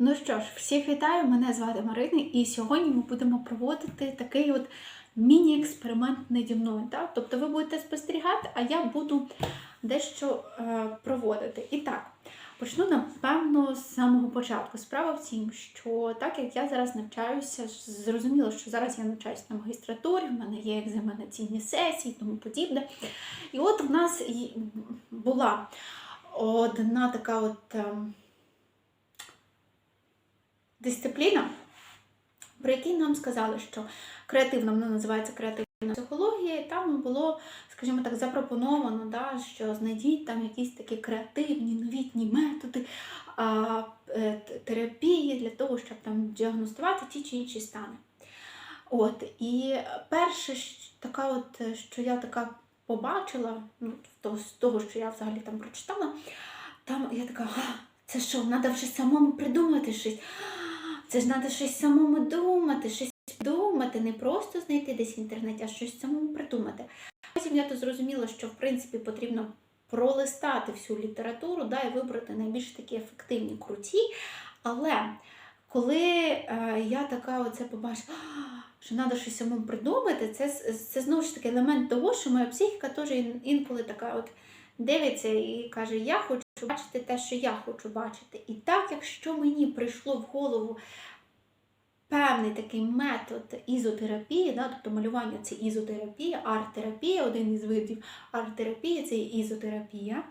Ну що ж, всіх вітаю! Мене звати Марина, і сьогодні ми будемо проводити такий от міні-експеримент наді мною. Так? Тобто ви будете спостерігати, а я буду дещо е, проводити. І так, почну напевно з самого початку. Справа в тім, що так як я зараз навчаюся, зрозуміло, що зараз я навчаюся на магістратурі, в мене є екзаменаційні сесії і тому подібне. І от в нас була одна така от. Дисципліна, про якій нам сказали, що креативна вона називається креативна психологія, і там було, скажімо так, запропоновано, да, що знайдіть там якісь такі креативні новітні методи а, е, терапії для того, щоб там діагностувати ті чи інші стани. От, і перше, така от, що я така побачила, ну, з того, що я взагалі там прочитала, там я така, «А, це що, треба вже самому придумати щось. Це ж треба щось самому думати, щось думати, не просто знайти десь в інтернеті, а щось самому придумати. Потім я то зрозуміла, що в принципі потрібно пролистати всю літературу да, і вибрати найбільш такі ефективні, круті. Але коли е, я така оце побачила, що треба щось самому придумати, це, це знову ж таки елемент того, що моя психіка теж інколи така от дивиться і каже, я хочу бачити те, що я хочу бачити. І так, якщо мені прийшло в голову певний такий метод ізотерапії, да, тобто малювання це ізотерапія, арт-терапія, один із видів арт-терапії це ізотерапія.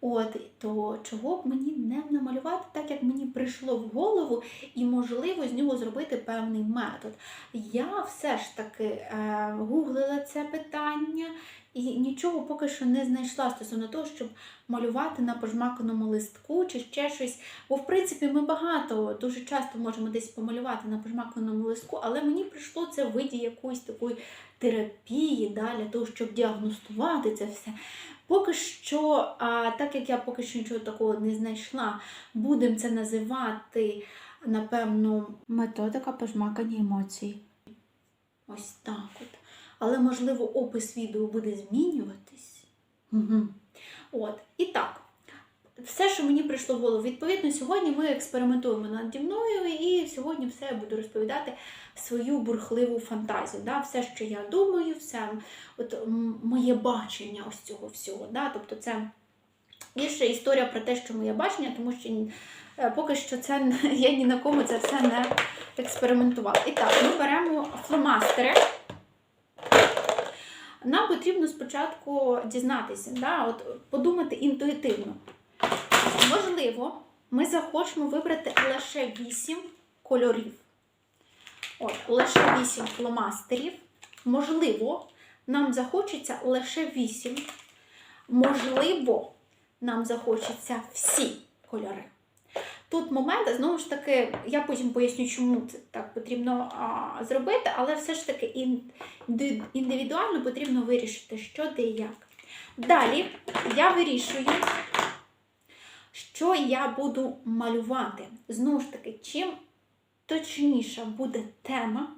От, то чого б мені не намалювати так, як мені прийшло в голову, і можливо з нього зробити певний метод. Я все ж таки е, гуглила це питання і нічого поки що не знайшла стосовно того, щоб малювати на пожмаканому листку чи ще щось. Бо, в принципі, ми багато дуже часто можемо десь помалювати на пожмаканому листку, але мені прийшло це в виді якоїсь такої терапії, да, для того, щоб діагностувати це все. Поки що, а, так як я поки що нічого такого не знайшла, будемо це називати, напевно, методика пожмакання емоцій. Ось так от. Але, можливо, опис відео буде змінюватись. Угу. От. І так, все, що мені прийшло в голову. Відповідно, сьогодні ми експериментуємо наді мною, і сьогодні все я буду розповідати свою бурхливу фантазію. Да? Все, що я думаю, все от, моє бачення ось цього всього. Да? Тобто це більше історія про те, що моє бачення, тому що е, поки що це я ні на кому це все не експериментувала. І так, ми беремо фломастери. Нам потрібно спочатку дізнатися, да, от, подумати інтуїтивно. Можливо, ми захочемо вибрати лише 8 кольорів. От, лише 8 фломастерів. Можливо, нам захочеться лише 8. Можливо, нам захочеться всі кольори. Тут момент, знову ж таки, я потім поясню, чому це так потрібно а, зробити, але все ж таки індивідуально потрібно вирішити, що де і як. Далі я вирішую, що я буду малювати. Знову ж таки, чим точніша буде тема,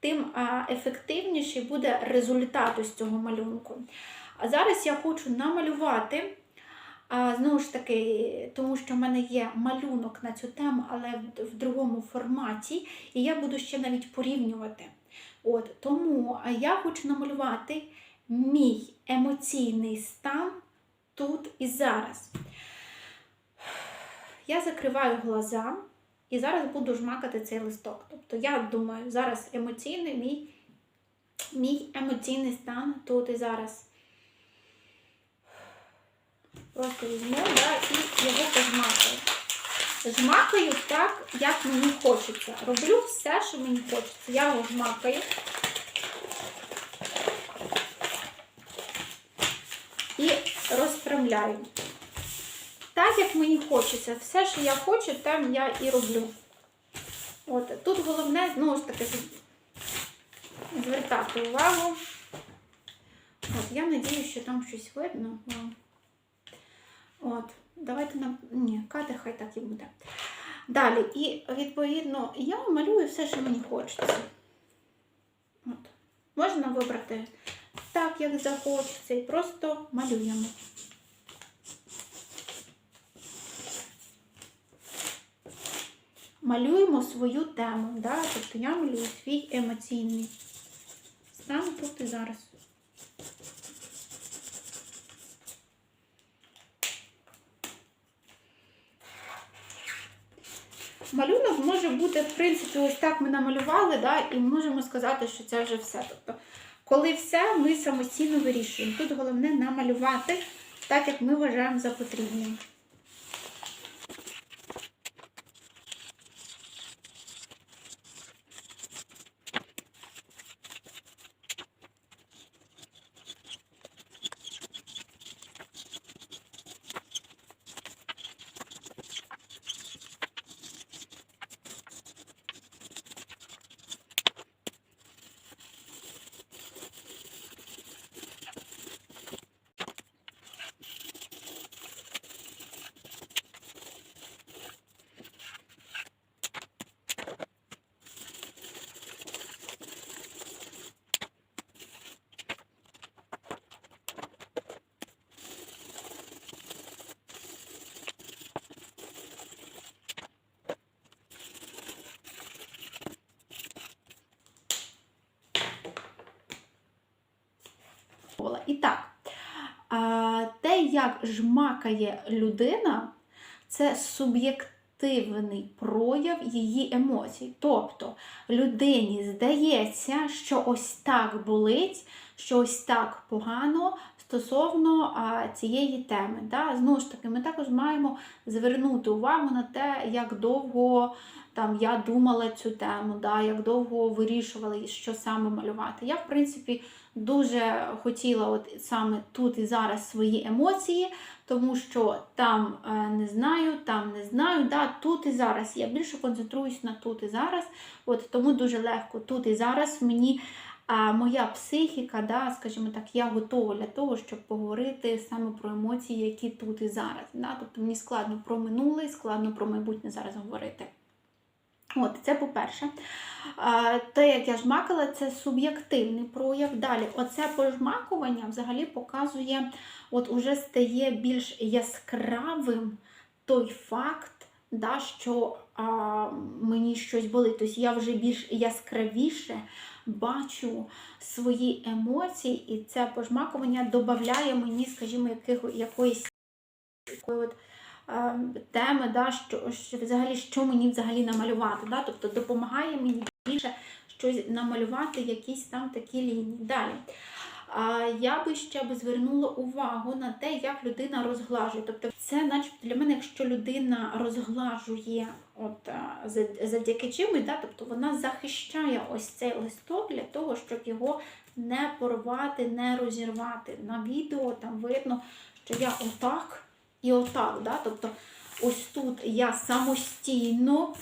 тим ефективніший буде результат із цього малюнку. А зараз я хочу намалювати. А, знову ж таки, тому що в мене є малюнок на цю тему, але в, другому форматі, і я буду ще навіть порівнювати. От, тому я хочу намалювати мій емоційний стан тут і зараз. Я закриваю глаза і зараз буду жмакати цей листок. Тобто, я думаю, зараз емоційний мій, мій емоційний стан тут і зараз. Просто візьму да, і його пожмакаю. Жмакаю так, як мені хочеться. Роблю все, що мені хочеться. Я його жмакаю. І розправляю. Так, як мені хочеться. Все, що я хочу, там я і роблю. От, тут головне, знову ж таки, звертати увагу. От, я надіюсь, що там щось видно. От, давайте нам. Ні, кадр хай так і буде. Далі, і відповідно я малюю все, що мені хочеться. От. Можна вибрати так, як захочеться, і просто малюємо. малюємо свою тему. Да? Тобто я малюю свій емоційний стан тут і зараз. Малюнок може бути, в принципі, ось так ми намалювали, да, і можемо сказати, що це вже все. Тобто, коли все, ми самостійно вирішуємо. Тут головне намалювати так, як ми вважаємо за потрібне. І так, те, як жмакає людина, це суб'єктивний прояв її емоцій. Тобто людині здається, що ось так болить, що ось так погано стосовно цієї теми. Знову ж таки, ми також маємо звернути увагу на те, як довго там, я думала цю тему, да? як довго вирішувала, що саме малювати. Я, в принципі, дуже хотіла от саме тут і зараз свої емоції, тому що там е, не знаю, там не знаю, да, тут і зараз. Я більше концентруюсь на тут і зараз. От Тому дуже легко тут і зараз мені а, моя психіка, да, скажімо так, я готова для того, щоб поговорити саме про емоції, які тут і зараз. Да? Тобто мені складно про минуле, складно про майбутнє зараз говорити. От, це по-перше. Те, як я жмакала, це суб'єктивний прояв. Далі, оце пожмакування взагалі показує, от уже стає більш яскравим той факт, да, що а, мені щось болить. Тобто я вже більш яскравіше бачу свої емоції, і це пожмакування додає мені, скажімо, яких, якоїсь от теми, да, що, що взагалі що мені взагалі намалювати. Да? Тобто допомагає мені більше щось намалювати, якісь там такі лінії. Далі. Я би ще би звернула увагу на те, як людина розглажує. Тобто, це, начебто, для мене, якщо людина розглажує от, завдяки чимось, да, тобто вона захищає ось цей листок для того, щоб його не порвати, не розірвати. На відео там видно, що я отак і отак. Да? Тобто, ось тут я самостійно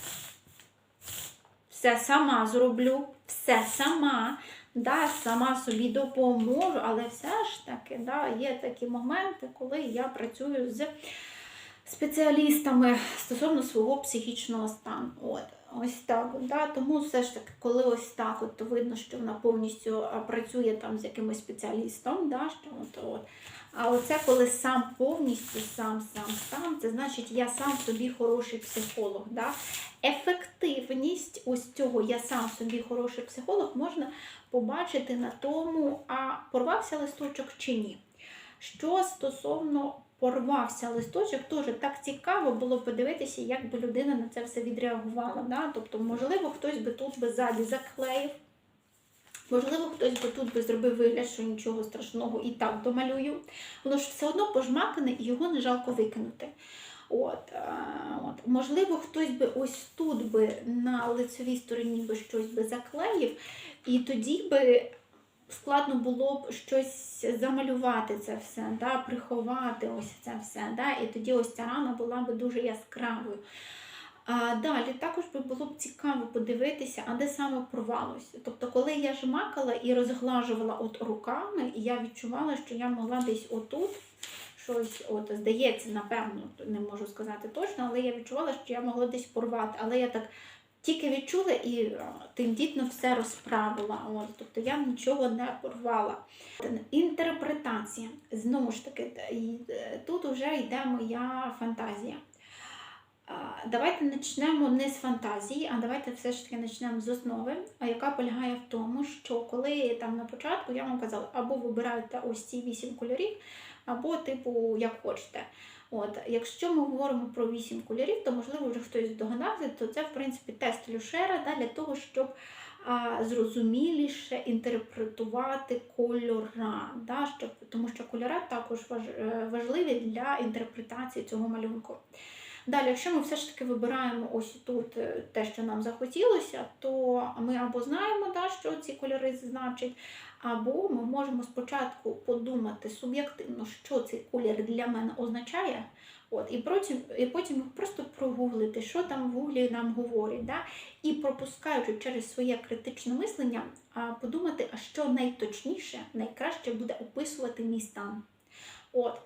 все сама зроблю, все сама. Да, сама собі допоможу, але все ж таки да, є такі моменти, коли я працюю з спеціалістами стосовно свого психічного стану. От, ось так. Да, тому все ж таки, коли ось так, от, то видно, що вона повністю працює там з якимось спеціалістом. Да, що, от, от. А оце коли сам повністю, сам, сам, сам, це значить, я сам собі хороший психолог. Да? Ефективність ось цього я сам собі хороший психолог можна побачити на тому, а порвався листочок чи ні. Що стосовно порвався листочок, теж так цікаво було подивитися, як би людина на це все відреагувала. Да? Тобто, можливо, хтось би тут би ззаді заклеїв. Можливо, хтось би тут би зробив вигляд, що нічого страшного і так домалюю. Воно ж все одно пожмакане і його не жалко викинути. От, е, от. Можливо, хтось би ось тут би на лицевій стороні би щось би заклеїв, і тоді би складно було б щось замалювати це все, да, приховати ось це все. Да, і тоді ось ця рана була б дуже яскравою. А далі також би було б цікаво подивитися, а де саме порвалося. Тобто, коли я жмакала і розглажувала от руками, і я відчувала, що я могла десь отут щось, от, здається, напевно, не можу сказати точно, але я відчувала, що я могла десь порвати. Але я так тільки відчула і тендітно все розправила. От, тобто я нічого не порвала. Інтерпретація. Знову ж таки, е, тут вже йде моя фантазія. Давайте почнемо не з фантазії, а давайте все ж таки почнемо з основи, яка полягає в тому, що коли там на початку я вам казала, або вибираєте ось ці вісім кольорів, або типу як хочете. От, якщо ми говоримо про вісім кольорів, то можливо вже хтось здогадався, то це в принципі тест Люшера да, для того, щоб а, зрозуміліше інтерпретувати кольора, да, щоб, тому що кольори також е, важливі для інтерпретації цього малюнку. Далі, якщо ми все ж таки вибираємо ось тут е, те, що нам захотілося, то ми або знаємо, да, що ці кольори значать, або ми можемо спочатку подумати суб'єктивно, що цей колір для мене означає. От, і, потім, і потім просто прогуглити, що там в гуглі нам говорять. Да? І пропускаючи через своє критичне мислення, подумати, а що найточніше, найкраще буде описувати мій стан. От.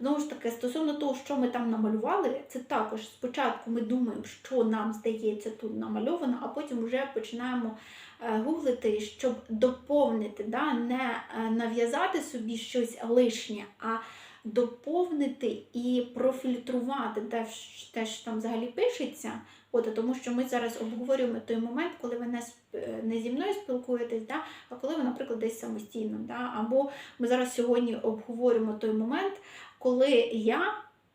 Знову ж таки, стосовно того, що ми там намалювали, це також спочатку ми думаємо, що нам здається тут намальовано, а потім вже починаємо е, гуглити, щоб доповнити, да, не е, нав'язати собі щось лишнє, а доповнити і профільтрувати те, те, що там взагалі пишеться. От, тому що ми зараз обговорюємо той момент, коли ви не, е, не зі мною спілкуєтесь, да, а коли ви, наприклад, десь самостійно. Да, або ми зараз сьогодні обговорюємо той момент, коли я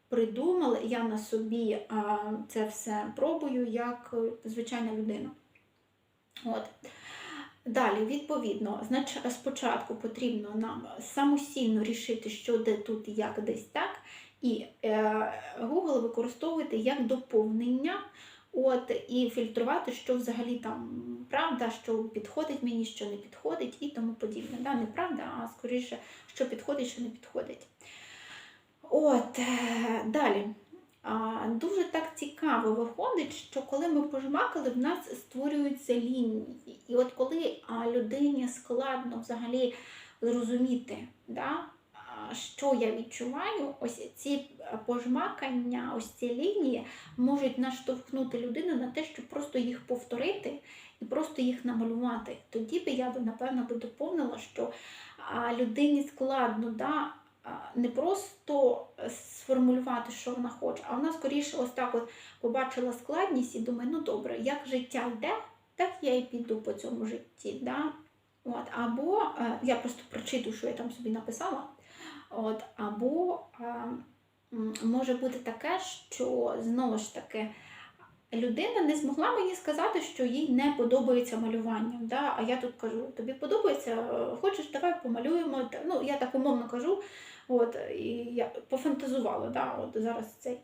придумала, я на собі а, це все пробую як е, звичайна людина. От. Далі, відповідно, знач... спочатку потрібно нам самостійно рішити, що де тут, як десь так. І е, Google використовувати як доповнення, от, і фільтрувати, що взагалі там правда, що підходить мені, що не підходить, і тому подібне. Да, не правда, а скоріше, що підходить, що не підходить. От, е, далі. А, дуже так цікаво виходить, що коли ми пожмакали, в нас створюються лінії. І от коли а, людині складно взагалі зрозуміти, да, що я відчуваю, ось ці пожмакання, ось ці лінії можуть наштовхнути людину на те, щоб просто їх повторити і просто їх намалювати. Тоді би я напевно, би доповнила, що людині складно. Да, не просто е, сформулювати, що вона хоче, а вона скоріше ось так от побачила складність і думає, ну добре, як життя йде, так я і піду по цьому житті. Да? От, або е, я просто прочитую, що я там собі написала. От, або е, може бути таке, що знову ж таки. Людина не змогла мені сказати, що їй не подобається малювання. Да? А я тут кажу: тобі подобається, хочеш, давай помалюємо. Ну, я так умовно кажу, от, і я пофантазувала, да, от зараз цей.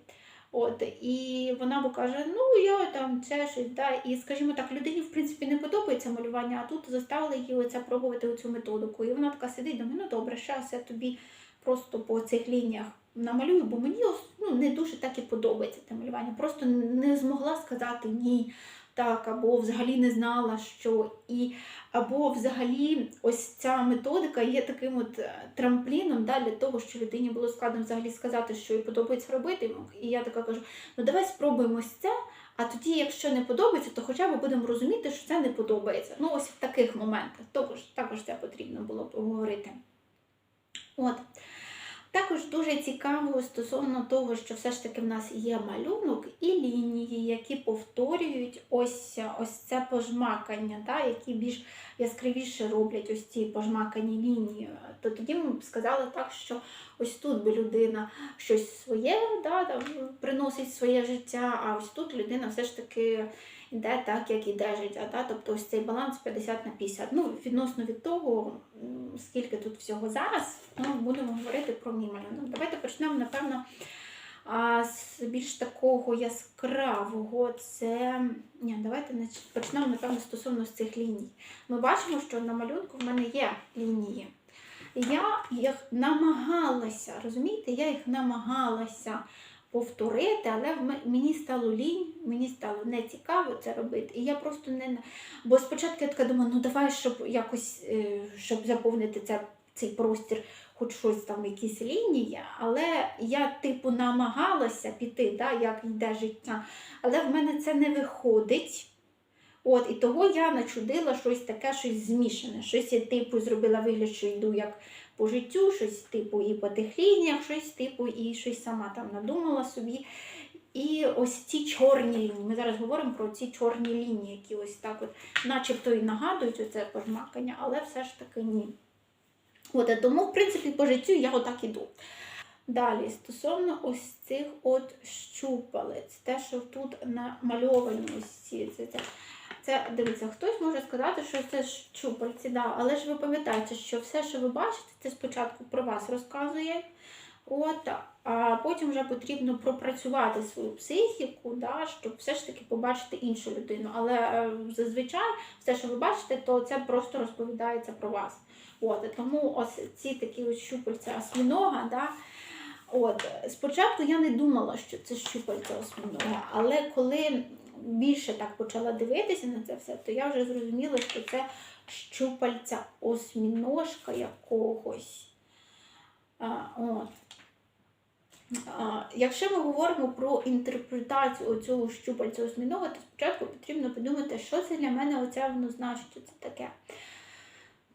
От, і вона бо каже, ну я там це щось, да. І скажімо так, людині в принципі не подобається малювання, а тут заставили її оце пробувати цю методику. І вона така сидить, думає, ну добре, зараз я тобі просто по цих лініях намалюю, бо мені ну, не дуже так і подобається те малювання. Просто не змогла сказати ні. Так, або взагалі не знала, що і або взагалі ось ця методика є таким от е, трампліном да, для того, що людині було складно взагалі сказати, що їй подобається робити. І я така кажу: ну давай спробуємо ось це, а тоді, якщо не подобається, то хоча б будемо розуміти, що це не подобається. Ну, ось в таких моментах. Також, також це потрібно було поговорити. От. Також дуже цікаво стосовно того, що все ж таки в нас є малюнок і лінії, які повторюють ось, ось це пожмакання, да, які більш яскравіше роблять ось ці пожмакані лінії. То тоді ми б сказали так, що ось тут би людина щось своє да, приносить своє життя, а ось тут людина все ж таки йде так, як іде життя. Да? Тобто ось цей баланс 50 на 50. Ну, відносно від того, скільки тут всього зараз, ну, будемо говорити про мій малюнок. Давайте почнемо, напевно, а, з більш такого яскравого. Це. Ні, давайте почнемо, напевно, стосовно цих ліній. Ми бачимо, що на малюнку в мене є лінії. Я їх намагалася, розумієте, я їх намагалася повторити, але мені стало лінь, мені стало не цікаво це робити. І я просто не. Бо спочатку я така думаю, ну давай, щоб якось, е, щоб заповнити це, цей простір, хоч щось там, якісь лінії, але я, типу, намагалася піти, да, як йде життя, але в мене це не виходить. От, і того я начудила щось таке, щось змішане. Щось я типу зробила вигляд, що йду як по життю, щось типу і по тих лініях, щось типу, і щось сама там надумала собі. І ось ці чорні лінії. Ми зараз говоримо про ці чорні лінії, які ось так от, начебто і нагадують оце пожмакання, але все ж таки ні. От, тому, в принципі, по життю я отак іду. Далі, стосовно ось цих от щупалець, те, що тут намальовані ось ці. Це, це, це, дивіться, хтось може сказати, що це щупальці, да, але ж ви пам'ятаєте, що все, що ви бачите, це спочатку про вас розказує. От, а потім вже потрібно пропрацювати свою психіку, да, щоб все ж таки побачити іншу людину. Але е, зазвичай все, що ви бачите, то це просто розповідається про вас. От, тому ось ці такі ось щупальця осьмінога, да, От, спочатку я не думала, що це щупальця осьминога, але коли більше так почала дивитися на це все, то я вже зрозуміла, що це щупальця осьміножка якогось. А, от. А, якщо ми говоримо про інтерпретацію цього щупальця осьмінога, то спочатку потрібно подумати, що це для мене оце воно значить, що таке.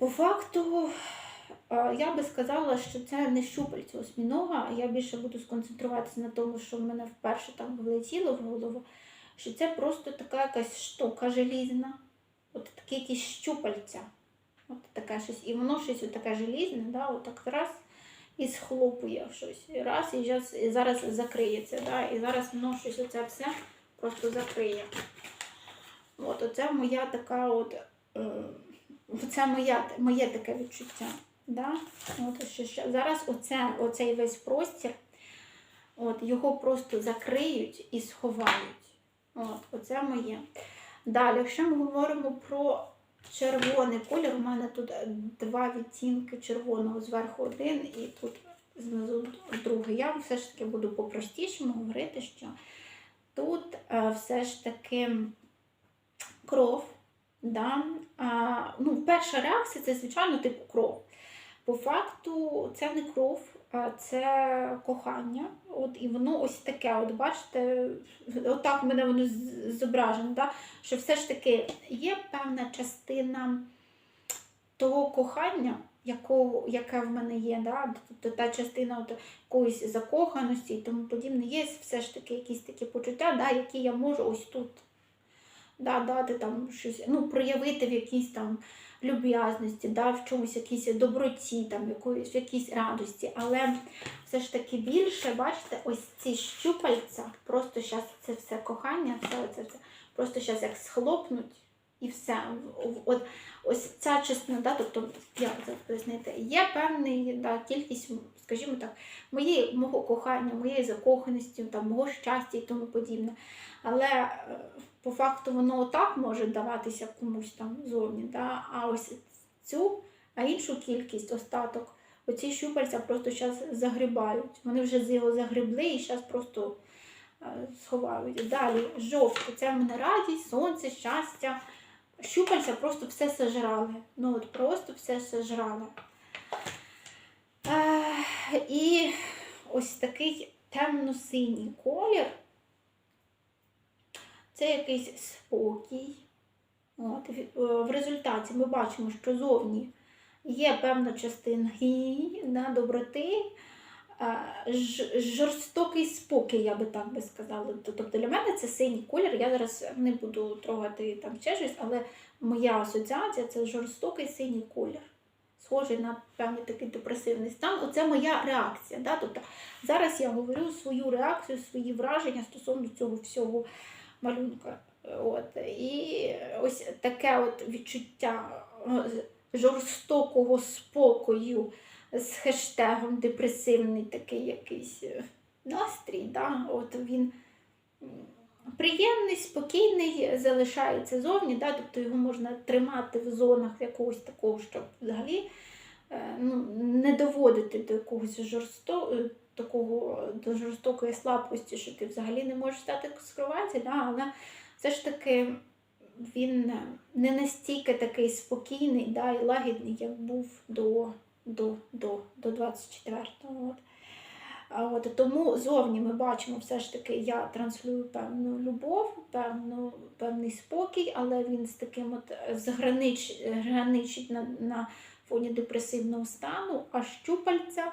По факту, я би сказала, що це не щупальце осьмінога, я більше буду сконцентруватися на тому, що в мене вперше там влетіло в голову, що це просто така якась штука желізна, от такі якісь щупальця. От таке щось. І воно щось таке желізне, да, отак раз і схлопує щось. І раз, і зараз, і зараз закриється. Да, і зараз воно щось оце все просто закриє. От, оце моя така от. Е, це моя, моє таке відчуття. Да? От, що, що. Зараз оце, оцей весь простір, от, його просто закриють і сховають. От, Оце моє. Далі, якщо ми говоримо про червоний колір, у мене тут два відтінки червоного, зверху один і тут знизу другий. Я все ж таки буду по-простішому говорити, що тут е, все ж таки кров. Да? А, ну, Перша реакція це, звичайно, типу кров. По факту, це не кров, а це кохання. От, І воно ось таке, от бачите, отак в мене воно зображено, да? що все ж таки є певна частина того кохання, якого, яке в мене є, да? тобто та частина от якоїсь закоханості і тому подібне, є все ж таки якісь такі почуття, да, які я можу ось тут да, дати там щось, ну, проявити в якійсь там люб'язності, да, в чомусь якійсь доброті, там, якоїсь, в якійсь радості. Але все ж таки більше, бачите, ось ці щупальця, просто зараз це все кохання, все це, це просто зараз як схлопнуть. І все. От, ось ця частина, да, тобто, як це пояснити, є певний да, кількість, скажімо так, моєї, мого кохання, моєї закоханості, там, мого щастя і тому подібне. Але е, по факту воно отак може даватися комусь там зовні. Да? А ось цю, а іншу кількість, остаток, оці щупальця просто зараз загрібають. Вони вже його загребли і зараз просто е, сховають. Далі жовте, це в мене радість, сонце, щастя. Щупальця просто все сожрали. Ну от просто все сожрали. Е, і ось такий темно-синій колір. Це якийсь спокій. От, В результаті ми бачимо, що зовні є певна частина да, доброти, жорстокий спокій, я би так би сказала. Тобто для мене це синій колір. Я зараз не буду трогати там ще щось, але моя асоціація це жорстокий синій колір. Схожий на певний такий депресивний стан. Оце моя реакція. Да? Тобто Зараз я говорю свою реакцію, свої враження стосовно цього всього малюнка. От. І ось таке от відчуття жорстокого спокою з хештегом депресивний такий якийсь е, настрій. Да? От Він приємний, спокійний, залишається зовні, да? тобто його можна тримати в зонах якогось такого, щоб взагалі е, ну, не доводити до якогось жорстокого такого до жорстокої слабкості, що ти взагалі не можеш стати з кроваті, да? але все ж таки він не настільки такий спокійний да, і лагідний, як був до до, до, до 24-го. От. Тому зовні ми бачимо, все ж таки, я транслюю певну любов, певну, певний спокій, але він з таким от згранич, граничить на, на фоні депресивного стану, а щупальця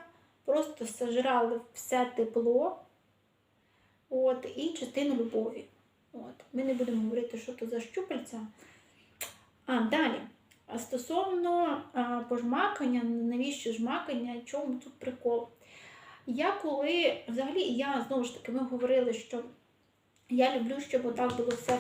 просто сожрали все тепло, От, і частину любові. От. Ми не будемо говорити, що то за щупальця. А далі. Стосовно а, пожмакання, навіщо жмакання, чому тут прикол? Я коли, взагалі, я знову ж таки, ми говорили, що я люблю, щоб отак було все,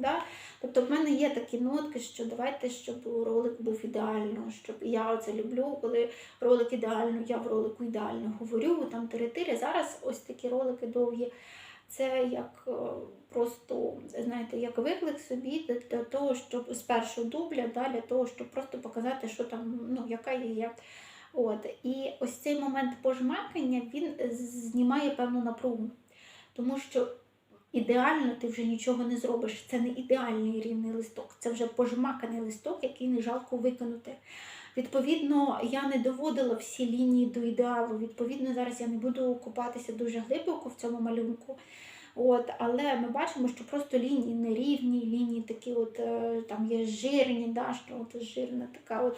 Да? Тобто в мене є такі нотки, що давайте, щоб ролик був ідеально, щоб я оце люблю, коли ролик ідеально, я в ролику ідеально говорю, там тири-тири. Зараз ось такі ролики довгі. Це як е, просто, знаєте, як виклик собі для, того, щоб з першого дубля, да, для того, щоб просто показати, що там, ну, яка я є. От. І ось цей момент пожмакання він знімає певну напругу. Тому що ідеально ти вже нічого не зробиш. Це не ідеальний рівний листок, це вже пожмаканий листок, який не жалко виконати. Відповідно, я не доводила всі лінії до ідеалу. Відповідно, зараз я не буду купатися дуже глибоко в цьому малюнку. От, але ми бачимо, що просто лінії нерівні, лінії такі, от е, там є жирні, да, що от жирна така от.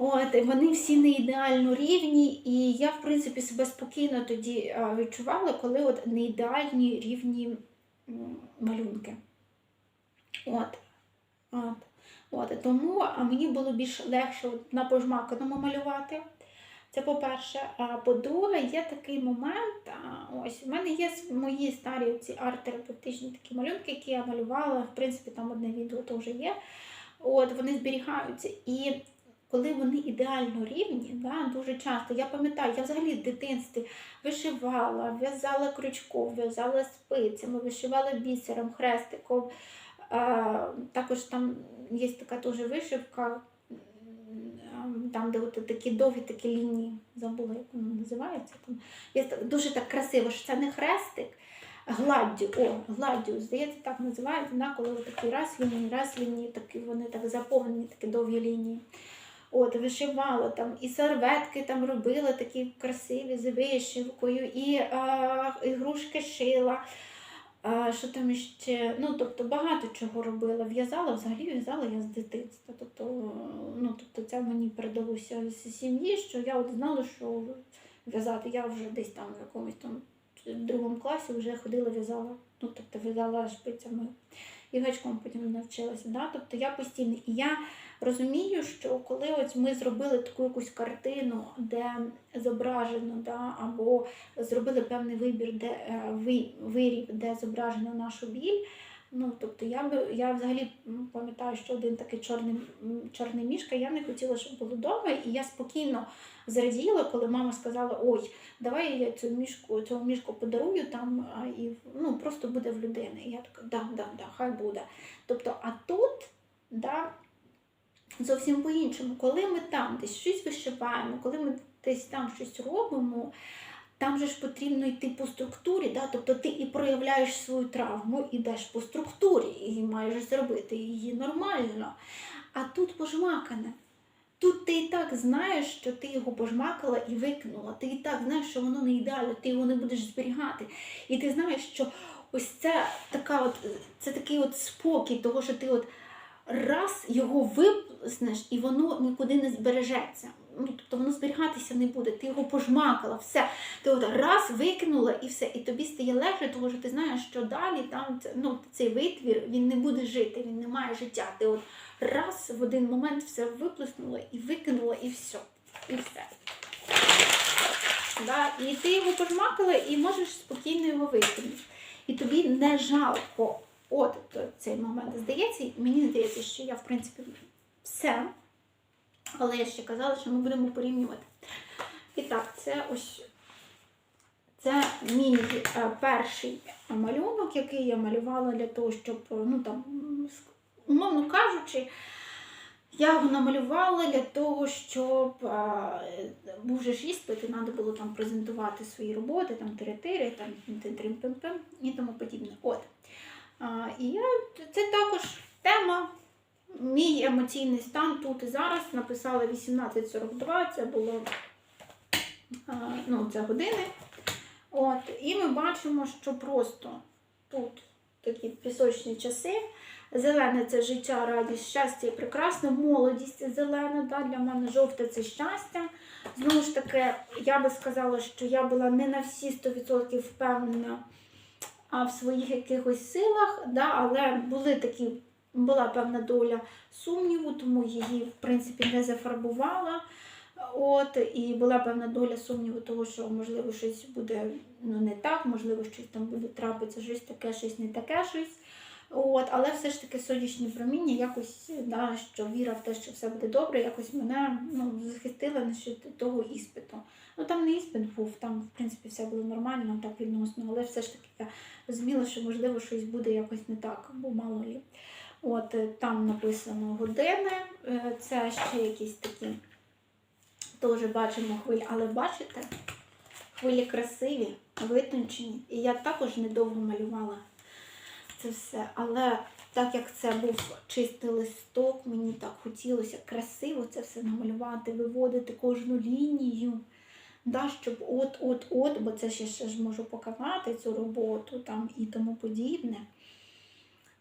От, вони всі не ідеально рівні, і я, в принципі, себе спокійно тоді відчувала, коли от не ідеальні рівні малюнки. От. От. От. Тому мені було більш легше на пожмаканому малювати. Це по-перше. А по-друге, є такий момент. Ось у мене є мої старі ці арт-терапевтичні такі малюнки, які я малювала. В принципі, там одне відео теж є. От, вони зберігаються. І коли вони ідеально рівні, да, дуже часто. Я пам'ятаю, я взагалі в дитинстві вишивала, в'язала крючком, в'язала спицями, вишивала бісером, хрестиком. А, також там є така теж вишивка, там, де от такі довгі такі лінії, забула, як воно називається. Там. Є дуже так красиво, що це не хрестик, гладдю. О, гладдю, здається, так називають, да, коли такі раз лінії, раз лінії, такі вони так заповнені, такі довгі лінії. От, вишивала там, і серветки там робила такі красиві з вишивкою, і а, ігрушки шила. А, що там ще? Ну, тобто багато чого робила. В'язала, взагалі в'язала я з дитинства. Тобто, ну, тобто це мені передалося з сім'ї, що я от знала, що в'язати. Я вже десь там в якомусь там другому класі вже ходила, в'язала. Ну, тобто в'язала шпицями і гачком потім навчилася. Да? Тобто я постійно. І я розумію, що коли ось ми зробили таку якусь картину, де зображено, да, або зробили певний вибір, де е, ви- виріб, де зображено нашу біль. Ну, тобто я би я взагалі пам'ятаю, що один такий чорний, чорний мішка, я не хотіла, щоб було вдома, і я спокійно зраділа, коли мама сказала: Ой, давай я цю мішку, цього мішку подарую там, і ну, просто буде в людини. І я така, да, да, да, хай буде. Тобто, а тут, да, зовсім по-іншому. Коли ми там десь щось вишиваємо, коли ми десь там щось робимо, там же ж потрібно йти по структурі, да? тобто ти і проявляєш свою травму, ідеш по структурі і маєш зробити її нормально. А тут пожмакане. Тут ти і так знаєш, що ти його пожмакала і викинула. Ти і так знаєш, що воно не ідеально, ти його не будеш зберігати. І ти знаєш, що ось це така от, це такий от спокій, того, що ти от раз його виплеснеш, і воно нікуди не збережеться. Ну, тобто воно зберігатися не буде. Ти його пожмакала, все. Ти от раз викинула і все. І тобі стає легше, тому що ти знаєш, що далі там ну, цей витвір він не буде жити, він не має життя. Ти от раз в один момент все виплеснула і викинула, і все. І все. Да? І ти його пожмакала і можеш спокійно його викинути. І тобі не жалко. От цей момент. Здається, мені здається, що я, в принципі, все. Але я ще казала, що ми будемо порівнювати. І так, це ось це мій е, перший малюнок, який я малювала для того, щоб, е, ну там, умовно кажучи, я його намалювала для того, щоб е, був же ж іспит, і треба було там презентувати свої роботи, там тири-тири, там тим-тим-тим-тим і тому подібне. От. А, і я, це також тема. Мій емоційний стан тут і зараз написала 18.42, це було ну, це години. От, і ми бачимо, що просто тут такі пісочні часи. Зелене це життя, радість, щастя і прекрасно. Молодість зелена, да? для мене жовте це щастя. Знову ж таки, я би сказала, що я була не на всі 100% впевнена в своїх якихось силах, да? але були такі, була певна доля сумніву, тому її, в принципі, не зафарбувала. От, і була певна доля сумніву, того, що можливо щось буде ну, не так, можливо, щось там буде трапитися, щось таке, щось не таке щось. От, але все ж таки сонячні проміння якось, да, що віра в те, що все буде добре, якось мене ну, захистила насчет того іспиту. Ну там не іспит був, там в принципі все було нормально, так відносно, але все ж таки я розуміла, що можливо щось буде якось не так, бо мало лі. От е, там написано години, е, це ще якісь такі, теж бачимо хвилі, але бачите, хвилі красиві, витончені. І я також недовго малювала це все. Але так як це був чистий листок, мені так хотілося красиво це все намалювати, виводити кожну лінію. Да, щоб от-от-от, бо це ще, ще ж можу показати цю роботу там і тому подібне.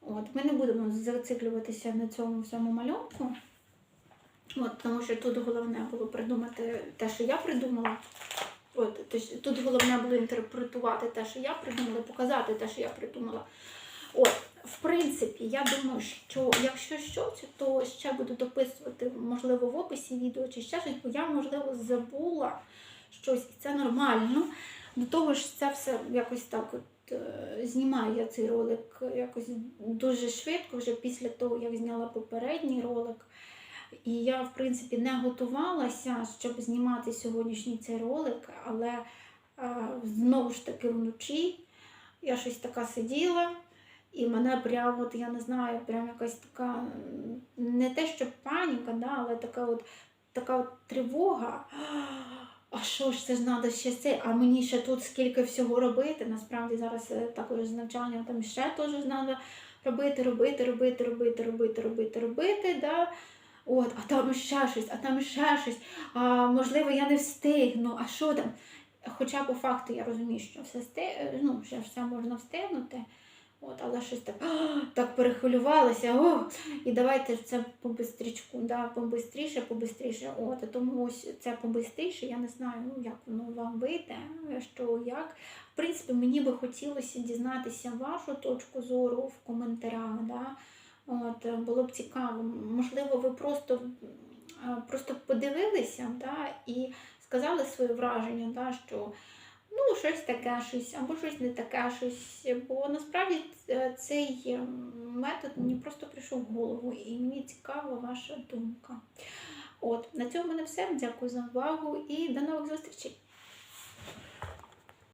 От, ми не будемо зациклюватися на цьому всьому малюнку. От, тому що тут головне було придумати те, що я придумала. От, тут головне було інтерпретувати те, що я придумала, показати те, що я придумала. От, в принципі, я думаю, що якщо щось, то ще буду дописувати, можливо, в описі відео чи ще щось, бо я, можливо, забула щось, і це нормально. До того ж, це все якось так от знімаю я цей ролик якось дуже швидко, вже після того, як зняла попередній ролик. І я, в принципі, не готувалася, щоб знімати сьогоднішній цей ролик, але е, знову ж таки вночі я щось така сиділа. І мене прямо, от, я не знаю, прям якась така, не те, що паніка, да, але така от, така от тривога. А що ж це ж треба ще це? А мені ще тут скільки всього робити. Насправді зараз е, також з навчанням там ще теж треба робити, робити, робити, робити, робити, робити, робити. Да? От, а там ще щось, а там ще щось. А можливо, я не встигну. А що там? Хоча по факту я розумію, що все сти... ну, все можна встигнути. От, але щось так, «А, так перехвилювалася. О, і давайте це побистрічку, да, побистріше, побистріше. От, тому ось це побистріше, я не знаю, ну, як воно вам вийде, що як. В принципі, мені би хотілося дізнатися вашу точку зору в коментарях. Да? От, було б цікаво. Можливо, ви просто, просто подивилися да, і сказали своє враження, да, що ну, щось таке, щось, або щось не таке, щось. Бо насправді е, цей е, метод мені просто прийшов в голову, і мені цікава ваша думка. От, на цьому в мене все. Дякую за увагу і до нових зустрічей!